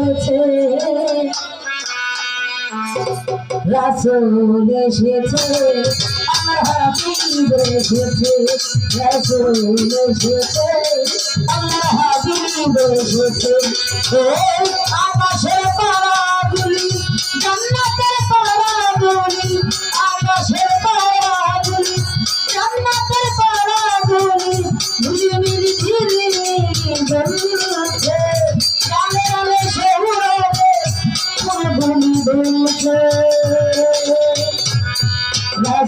এসেছে রাসুল এসেছে। আমার হাবিব এসেছে। রাসুল এসেছে। আমার হাবিব এসেছে। ও আকাশে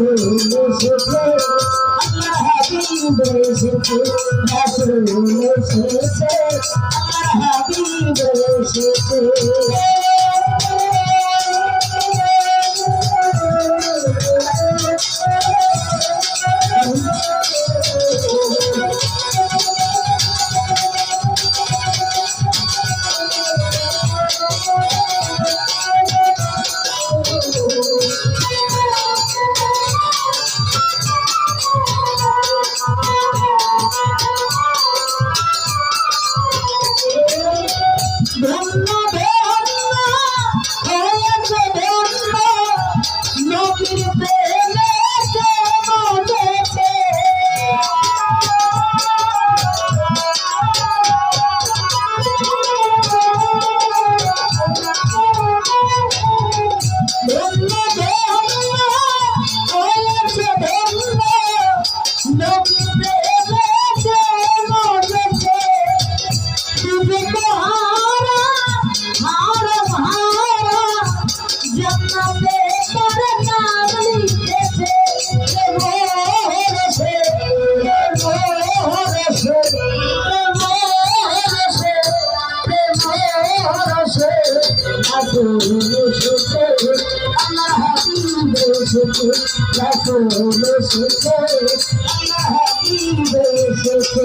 Thank you. সকল সুখে আল্লাহ এসেছে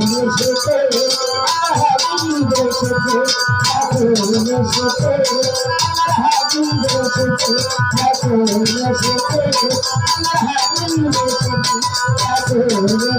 রাসূল এসেছে আমার হাবিব এসেছে রাসূল এসেছে আমার হাবিব এসেছে রাসূল এসেছে